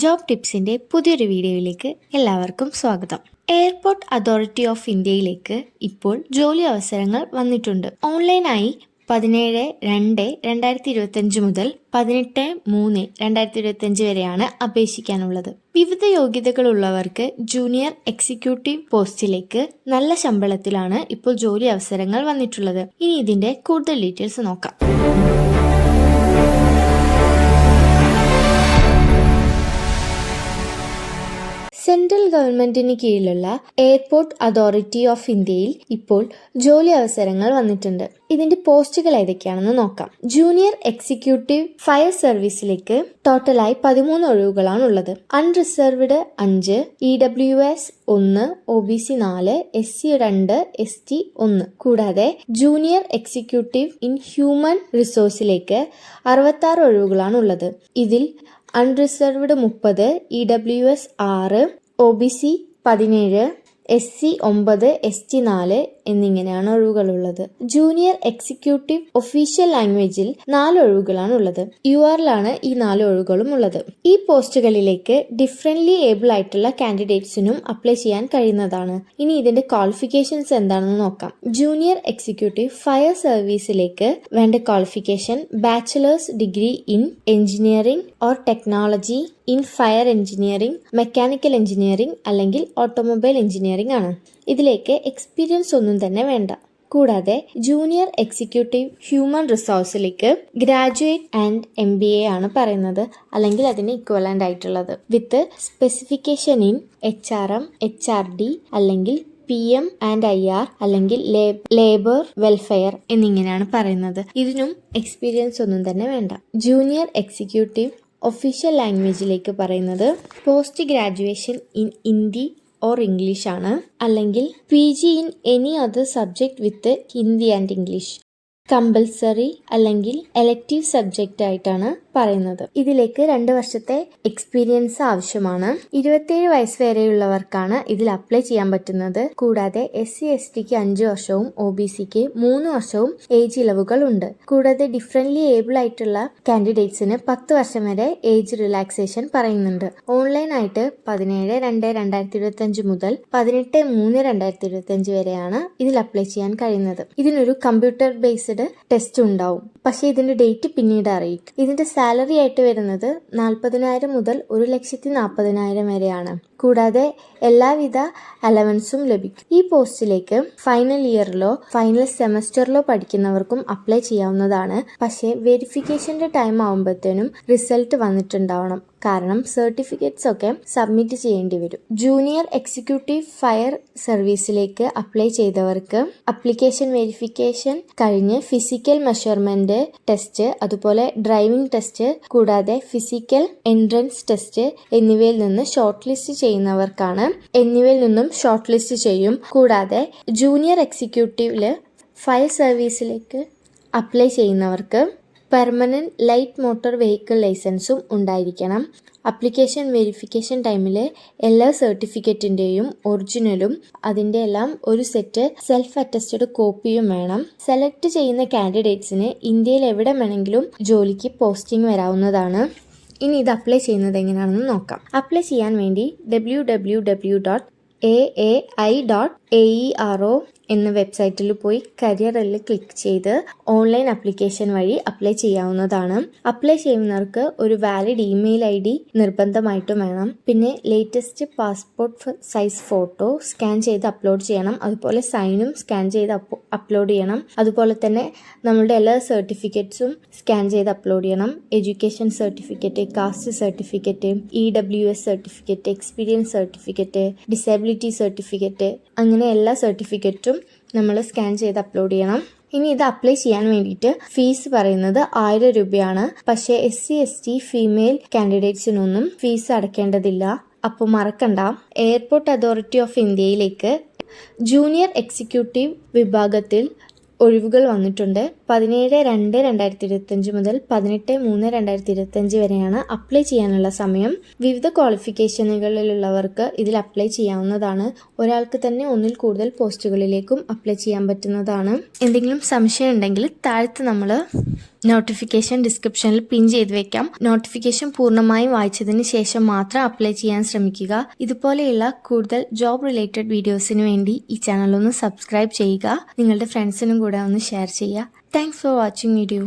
Job ടിപ്സിന്റെ പുതിയൊരു വീഡിയോയിലേക്ക് എല്ലാവർക്കും സ്വാഗതം. എയർപോർട്ട് അതോറിറ്റി ഓഫ് ഇന്ത്യയിലേക്ക് ഇപ്പോൾ ജോലി അവസരങ്ങൾ വന്നിട്ടുണ്ട്. ഓൺലൈനായി പതിനേഴ് രണ്ട് രണ്ടായിരത്തി ഇരുപത്തഞ്ച് മുതൽ പതിനെട്ട് മൂന്ന് രണ്ടായിരത്തി ഇരുപത്തഞ്ച് വരെയാണ് അപേക്ഷിക്കാനുള്ളത്. വിവിധ യോഗ്യതകളുള്ളവർക്ക് ജൂനിയർ എക്സിക്യൂട്ടീവ് പോസ്റ്റിലേക്ക് നല്ല ശമ്പളത്തിലാണ് ഇപ്പോൾ ജോലി അവസരങ്ങൾ വന്നിട്ടുള്ളത്. ഇനി ഇതിന്റെ കൂടുതൽ ഡീറ്റെയിൽസ് നോക്കാം. സെൻട്രൽ ഗവൺമെന്റിന് കീഴിലുള്ള എയർപോർട്ട് അതോറിറ്റി ഓഫ് ഇന്ത്യയിൽ ഇപ്പോൾ ജോലി അവസരങ്ങൾ വന്നിട്ടുണ്ട്. ഇതിന്റെ പോസ്റ്റുകൾ ഏതൊക്കെയാണെന്ന് നോക്കാം. ജൂനിയർ എക്സിക്യൂട്ടീവ് ഫയർ സർവീസിലേക്ക് ടോട്ടലായി പതിമൂന്ന് ഒഴിവുകളാണ് ഉള്ളത്. അൺറിസർവ്ഡ് അഞ്ച് ഇ ഡബ്ല്യു എസ് ഒന്ന് ഒ ബി സി നാല് എസ് സി രണ്ട് എസ് ടി ഒന്ന്. കൂടാതെ ജൂനിയർ എക്സിക്യൂട്ടീവ് ഇൻ ഹ്യൂമൻ റിസോഴ്സിലേക്ക് അറുപത്തി ആറ് ഒഴിവുകളാണ് ഉള്ളത്. ഇതിൽ അൺറിസർവ്ഡ് മുപ്പത് ഇ ഡബ്ല്യു എസ് ആറ് ഒ ബി സി പതിനേഴ് എസ് സി ഒമ്പത് എസ് ടി നാല് എന്നിങ്ങനെയാണ് ഒഴിവുകളുള്ളത്. ജൂനിയർ എക്സിക്യൂട്ടീവ് ഒഫീഷ്യൽ ലാംഗ്വേജിൽ നാല് ഒഴിവുകളാണ് ഉള്ളത് യു ആറിലാണ് ഈ നാല് ഒഴിവുകളും ഉള്ളത് ഈ പോസ്റ്റുകളിലേക്ക് ഡിഫറെന്റ്ലി ഏബിൾ ആയിട്ടുള്ള കാൻഡിഡേറ്റ്സിനും അപ്ലൈ ചെയ്യാൻ കഴിയുന്നതാണ്. ഇനി ഇതിന്റെ ക്വാളിഫിക്കേഷൻസ് എന്താണെന്ന് നോക്കാം. ജൂനിയർ എക്സിക്യൂട്ടീവ് ഫയർ സർവീസിലേക്ക് വേണ്ട qualification bachelor's degree in engineering or technology in fire engineering mechanical engineering അല്ലെങ്കിൽ ഓട്ടോമൊബൈൽ എഞ്ചിനീയറിംഗ് ആണ്. ഇതിലേക്ക് എക്സ്പീരിയൻസ് ഒന്നും തന്നെ വേണ്ട. കൂടാതെ junior executive human റിസോഴ്സിലേക്ക് graduate and M B A ആണ് പറയുന്നത്. അല്ലെങ്കിൽ അതിന് ഇക്വലന്റ് ആയിട്ടുള്ളത്. With specification in H R M H R D അല്ലെങ്കിൽ P M and I R അല്ലെങ്കിൽ ലേബർ വെൽഫെയർ എന്നിങ്ങനെയാണ് പറയുന്നത്. ഇതിനും എക്സ്പീരിയൻസ് ഒന്നും തന്നെ വേണ്ട. ജൂനിയർ എക്സിക്യൂട്ടീവ് ഒഫീഷ്യൽ ലാംഗ്വേജിലേക്ക് പറയുന്നത് post graduation in Hindi or English ആണ്. അല്ലെങ്കിൽ P G in any other subject with Hindi and English compulsory അല്ലെങ്കിൽ എലക്റ്റീവ് സബ്ജക്റ്റ് ആയിട്ടാണ് പറയുന്നത്. ഇതിലേക്ക് രണ്ട് വർഷത്തെ എക്സ്പീരിയൻസ് ആവശ്യമാണ്. ഇരുപത്തിയേഴ് വയസ്സ് വരെയുള്ളവർക്കാണ് ഇതിൽ അപ്ലൈ ചെയ്യാൻ പറ്റുന്നത്. കൂടാതെ എസ് സി എസ് ടിക്ക് അഞ്ച് വർഷവും ഒ ബി സിക്ക് മൂന്ന് വർഷവും ഏജ് ഇളവുകൾ ഉണ്ട്. കൂടാതെ ഡിഫറെന്റ്ലി ഏബിൾ ആയിട്ടുള്ള കാൻഡിഡേറ്റ്സിന് പത്ത് വർഷം വരെ ഏജ് റിലാക്സേഷൻ പറയുന്നുണ്ട്. ഓൺലൈൻ ആയിട്ട് പതിനേഴ് രണ്ട് രണ്ടായിരത്തി ഇരുപത്തി അഞ്ച് മുതൽ പതിനെട്ട് മൂന്ന് രണ്ടായിരത്തി ഇരുപത്തി അഞ്ച് വരെയാണ് ഇതിൽ അപ്ലൈ ചെയ്യാൻ കഴിയുന്നത്. ഇതിനൊരു കമ്പ്യൂട്ടർ ബേസ്ഡ് ടെസ്റ്റ് ഉണ്ടാവും. പക്ഷേ ഇതിന്റെ ഡേറ്റ് പിന്നീട് അറിയിക്കും. ഇതിന്റെ സാലറി ആയിട്ട് വരുന്നത് നാൽപ്പതിനായിരം മുതൽ ഒരു ലക്ഷത്തി നാൽപ്പതിനായിരം വരെയാണ്. കൂടാതെ എല്ലാവിധ അലവൻസും ലഭിക്കും. ഈ പോസ്റ്റിലേക്ക് ഫൈനൽ ഇയറിലോ ഫൈനൽ സെമസ്റ്ററിലോ പഠിക്കുന്നവർക്കും അപ്ലൈ ചെയ്യാവുന്നതാണ്. പക്ഷേ വെരിഫിക്കേഷന്റെ ടൈം ആകുമ്പോഴത്തേനും റിസൾട്ട് വന്നിട്ടുണ്ടാവണം. കാരണം സർട്ടിഫിക്കറ്റ്സ് ഒക്കെ സബ്മിറ്റ് ചെയ്യേണ്ടി വരും. ജൂനിയർ എക്സിക്യൂട്ടീവ് ഫയർ സർവീസിലേക്ക് അപ്ലൈ ചെയ്തവർക്ക് അപ്ലിക്കേഷൻ വെരിഫിക്കേഷൻ കഴിഞ്ഞ് ഫിസിക്കൽ മെഷർമെന്റ് ടെസ്റ്റ് അതുപോലെ ഡ്രൈവിംഗ് ടെസ്റ്റ് കൂടാതെ ഫിസിക്കൽ എൻട്രൻസ് ടെസ്റ്റ് എന്നിവയിൽ നിന്ന് ഷോർട്ട് ലിസ്റ്റ് ചെയ്യുന്നവർക്കാണ് എന്നിവയിൽ നിന്നും ഷോർട്ട് ലിസ്റ്റ് ചെയ്യും. കൂടാതെ ജൂനിയർ എക്സിക്യൂട്ടീവിൽ ഫയർ സർവീസിലേക്ക് അപ്ലൈ ചെയ്യുന്നവർക്ക് പെർമനന്റ് ലൈറ്റ് മോട്ടോർ വെഹിക്കിൾ ലൈസൻസും ഉണ്ടായിരിക്കണം. അപ്ലിക്കേഷൻ വെരിഫിക്കേഷൻ ടൈമിൽ എല്ലാ സർട്ടിഫിക്കറ്റിന്റെയും ഒറിജിനലും അതിന്റെ എല്ലാം ഒരു സെറ്റ് സെൽഫ് അറ്റസ്റ്റഡ് കോപ്പിയും വേണം. സെലക്ട് ചെയ്യുന്ന കാൻഡിഡേറ്റ്സിന് ഇന്ത്യയിൽ എവിടെ വേണമെങ്കിലും ജോലിക്ക് പോസ്റ്റിംഗ് വരാവുന്നതാണ്. ഇനി ഇത് അപ്ലൈ ചെയ്യുന്നത് എങ്ങനെയാണെന്ന് നോക്കാം. അപ്ലൈ ചെയ്യാൻ വേണ്ടി W W W dot A A I dot A E R O എന്ന വെബ്സൈറ്റിൽ പോയി കരിയറിൽ ക്ലിക്ക് ചെയ്ത് ഓൺലൈൻ അപ്ലിക്കേഷൻ വഴി അപ്ലൈ ചെയ്യാവുന്നതാണ്. അപ്ലൈ ചെയ്യുന്നവർക്ക് ഒരു വാലിഡ് ഇമെയിൽ ഐ ഡി നിർബന്ധമായിട്ടും വേണം. പിന്നെ latest passport size photo scan ചെയ്ത് അപ്ലോഡ് ചെയ്യണം. അതുപോലെ സൈനും സ്കാൻ ചെയ്ത് അപ്ലോഡ് ചെയ്യണം. അതുപോലെ തന്നെ നമ്മളുടെ എല്ലാ സർട്ടിഫിക്കറ്റ്സും സ്കാൻ ചെയ്ത് അപ്ലോഡ് ചെയ്യണം. Education certificate caste certificate E W S certificate experience certificate disability certificate അങ്ങനെ എല്ലാ സർട്ടിഫിക്കറ്റും നമ്മൾ സ്കാൻ ചെയ്ത് അപ്ലോഡ് ചെയ്യണം. ഇനി ഇത് അപ്ലൈ ചെയ്യാൻ വേണ്ടിയിട്ട് ഫീസ് പറയുന്നത് ആയിരം രൂപയാണ്. പക്ഷേ S C S T female കാൻഡിഡേറ്റ്സിനൊന്നും fees അടയ്ക്കേണ്ടതില്ല അപ്പോൾ മറക്കണ്ട. എയർപോർട്ട് അതോറിറ്റി ഓഫ് ഇന്ത്യയിലേക്ക് ജൂനിയർ എക്സിക്യൂട്ടീവ് വിഭാഗത്തിൽ ഒഴിവുകൾ വന്നിട്ടുണ്ട്. പതിനേഴ് രണ്ട് രണ്ടായിരത്തി ഇരുപത്തഞ്ച് മുതൽ പതിനെട്ട് മൂന്ന് രണ്ടായിരത്തി ഇരുപത്തഞ്ച് വരെയാണ് അപ്ലൈ ചെയ്യാനുള്ള സമയം. വിവിധ ക്വാളിഫിക്കേഷനുകളിലുള്ളവർക്ക് ഇതിൽ അപ്ലൈ ചെയ്യാവുന്നതാണ്. ഒരാൾക്ക് തന്നെ ഒന്നിൽ കൂടുതൽ പോസ്റ്റുകളിലേക്കും അപ്ലൈ ചെയ്യാൻ പറ്റുന്നതാണ്. എന്തെങ്കിലും സംശയം ഉണ്ടെങ്കിൽ താഴത്ത് നമ്മൾ നോട്ടിഫിക്കേഷൻ ഡിസ്ക്രിപ്ഷനിൽ പിൻ ചെയ്ത് വെക്കാം. നോട്ടിഫിക്കേഷൻ പൂർണമായും വായിച്ചതിന് ശേഷം മാത്രം അപ്ലൈ ചെയ്യാൻ ശ്രമിക്കുക. ഇതുപോലെയുള്ള കൂടുതൽ ജോബ് റിലേറ്റഡ് വീഡിയോസിന് വേണ്ടി ഈ ചാനൽ ഒന്ന് സബ്സ്ക്രൈബ് ചെയ്യുക. നിങ്ങളുടെ ഫ്രണ്ട്സിനും കൂടെ ഒന്ന് ഷെയർ ചെയ്യുക താങ്ക്സ് ഫോർ വാച്ചിങ് വീഡിയോ